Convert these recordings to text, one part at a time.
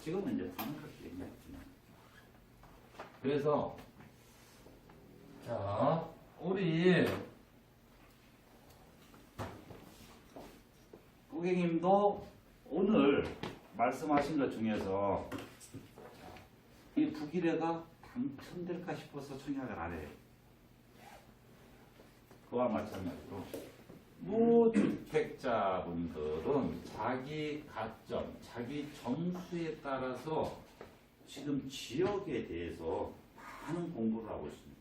지금은 이제 그렇게 얘기했지만. 그래서 자 우리 고객님도 오늘 말씀하신 것 중에서 이 부기래가 당첨될까 싶어서 청약을 안 해요. 그와 마찬가지로 무 주택자분들은 자기 가점, 자기 점수에 따라서 지금 지역에 대해서 많은 공부를 하고 있습니다.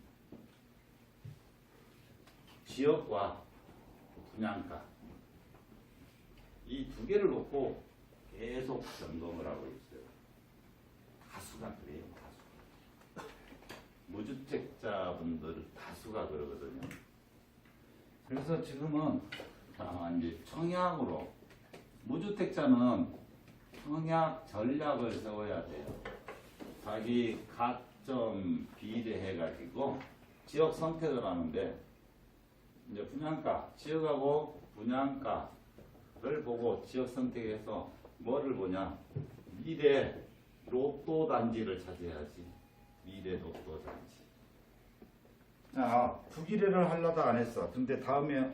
지역과 분양가 이 두 개를 놓고 계속 점검을 하고 있어요. 다수가 그래요, 다수. 무주택자분들 다수가 그러거든요. 그래서 지금은 자, 이제 청약으로 무주택자는 청약 전략을 세워야 돼요. 자기 가점 비례해 가지고 지역 선택을 하는데 이제 분양가, 지역하고 분양가를 보고 지역 선택해서 뭐를 보냐? 미래 로또 단지를 찾아야지. 미래 로또 단지. 자, 부기례를 하려다 안 했어. 근데 다음에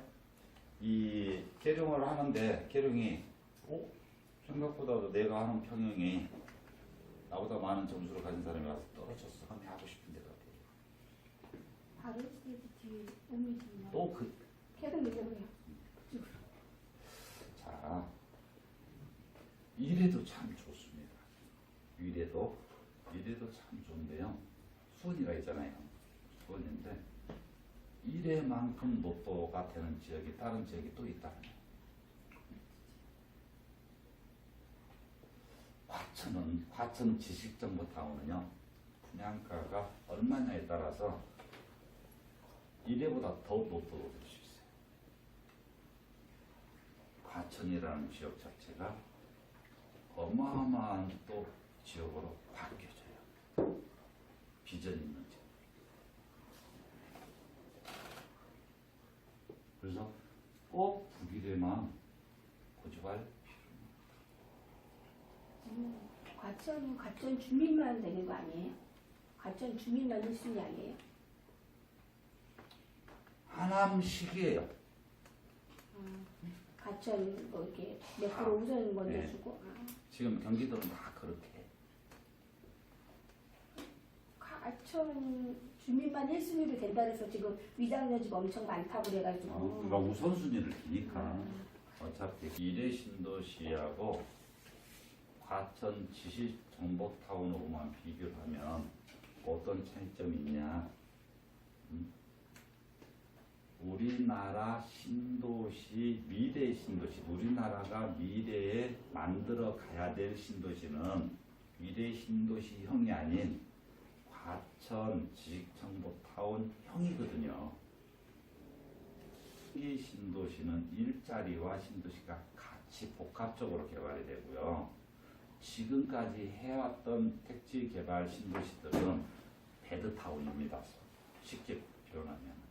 이 계룡을 하는데 계룡이 어? 생각보다도 내가 하는 평형이 나보다 많은 점수를 가진 사람이 와서 떨어졌어. 그럼 하고 싶은 데가 돼. 바로 스테이지 뒤에 오미지만 또그 계속 내려오요 자, 이래도 참 좋습니다. 이래도 이래도 참 좋은데요. 수원이가 있잖아요. 수원인데 이래만큼 로또가 되는 지역이 다른 지역이 또 있다는. 과천은 과천 지식정보타운은요 분양가가 얼마냐에 따라서 이래보다 더 로또로 될수 있어요. 과천이라는 지역 자체가 어마어마한 또 지역으로 바뀌어져요. 비전 있는 지역. 그래서 꼭 북일에만 고집할 지금 과천은 과천 주민만 되는 거 아니에요? 과천 주민만 1순위 아니에요? 하남식이에요. 과천 뭐 이렇게 몇 아, 프로 우선 먼저 네. 주고 아, 지금 경기도는 다 그렇게 해. 과천 주민만 1순위로 된다 그래서 지금 위장녀 집 엄청 많다고 그래가지고 어, 그러니까 우선순위를 두니까 어차피 이래 신도시하고 과천 지식 정보타운으로만 비교를 하면 어떤 차이점이 있냐? 음? 우리나라 신도시 미래 신도시 우리나라가 미래에 만들어 가야 될 신도시는 미래 신도시형이 아닌 과천 지식정보타운 형이거든요. 이 신도시는 일자리와 신도시가 같이 복합적으로 개발이 되고요. 지금까지 해왔던 택지 개발 신도시들은 베드타운입니다. 쉽게 표현하면.